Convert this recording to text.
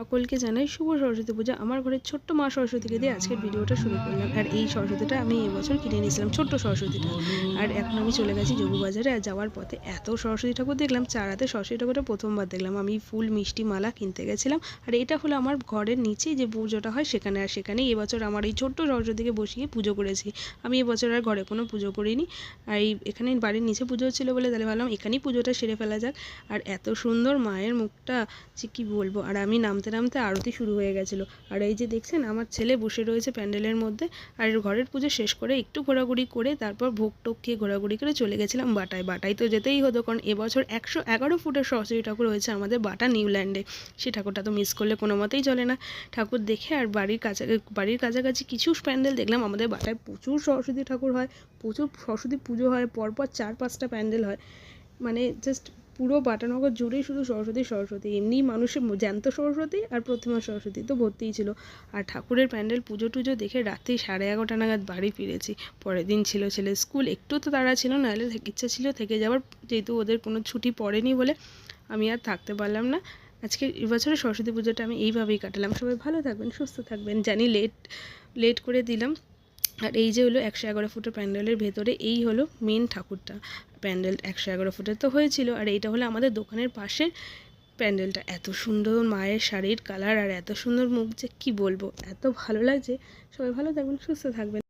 সকলকে জানাই শুভ সরস্বতী পূজা। আমার ঘরের ছোট্ট মা সরস্বতীকে দিয়ে আজকের ভিডিওটা শুরু করলাম। আর এই সরস্বতীটা আমি এবছর কিনে নিয়েছিলাম ছোট্ট সরস্বতীটা। আর এখন আমি চলে গেছি যোগুবাজারে আর যাওয়ার পথে এত সরস্বতী ঠাকুর দেখলাম চারাতে সরস্বতী ঠাকুরটা প্রথমবার দেখলাম। আমি ফুল মিষ্টি মালা কিনতে গেছিলাম। আর এটা হলো আমার ঘরের নিচেই যে পুজোটা হয় সেখানে, আর সেখানেই এবছর আমার এই ছোট্ট সরস্বতীকে বসিয়ে পুজো করেছি। আমি এবছর আর ঘরে কোনো পুজো করিনি। আর এই এখানে বাড়ির নিচে পুজো হচ্ছিল বলে তাহলে ভাবলাম এখানেই পুজোটা সেরে ফেলা যাক। আর এত সুন্দর মায়ের মুখটা যে কী বলব? আর আমি নামতে নামতে আরতি শুরু হয়ে গেছিল। আর এই যে দেখছেন, আমার ছেলে বসে রয়েছে প্যান্ডেলের মধ্যে আর ঘরের পুজো শেষ করে একটু ঘোরাঘুরি করে তারপর ভোগ টোক খেয়ে ঘোরাঘুরি করে চলে গেছিলাম বাটায়। বাটায় তো যেতেই হতো, কারণ এবছর একশো এগারো ফুটের সরস্বতী ঠাকুর হয়েছে আমাদের বাটা নিউল্যান্ডে সে ঠাকুরটা তো মিস করলে কোনো মতেই চলে না। ঠাকুর দেখে আর বাড়ির কাছা, বাড়ির কাছাকাছি কিছু প্যান্ডেল দেখলাম। আমাদের বাটায় প্রচুর সরস্বতী ঠাকুর হয়, প্রচুর সরস্বতী পুজো হয়, পরপর চার পাঁচটা প্যান্ডেল হয়। মানে জাস্ট পুরো বাটানগর জুড়েই শুধু সরস্বতী সরস্বতী। এমনি মানুষের জ্যান্ত সরস্বতী আর প্রতিমা সরস্বতী তো ভর্তিই ছিল। আর ঠাকুরের প্যান্ডেল পুজো টুজো দেখে রাত্রি সাড়ে এগারোটা নাগাদ বাড়ি ফিরেছি। পরের দিন ছিল ছেলে স্কুল। একটু তো তারা ছিল, নাহলে ইচ্ছা ছিল থেকে যাওয়ার। যেহেতু ওদের কোনো ছুটি পড়েনি বলে আমি আর থাকতে পারলাম না। আজকে এবছরের সরস্বতী পুজোটা আমি এইভাবেই কাটালাম। সবাই ভালো থাকবেন, সুস্থ থাকবেন। জানি লেট লেট করে দিলাম। আর এই যে হলো একশো এগারো ফুটের প্যান্ডেলের ভেতরে, এই হলো মেন ঠাকুরটা। প্যান্ডেল একশো এগারো ফুটের তো হয়েছিল, আর এইটা হলো আমাদের দোকানের পাশের প্যান্ডেলটা। এত সুন্দর মায়ের শাড়ির কালার আর এত সুন্দর মুখ যে কী বলব? এত ভালো লাগছে। সবাই ভালো থাকবেন, সুস্থ থাকবেন।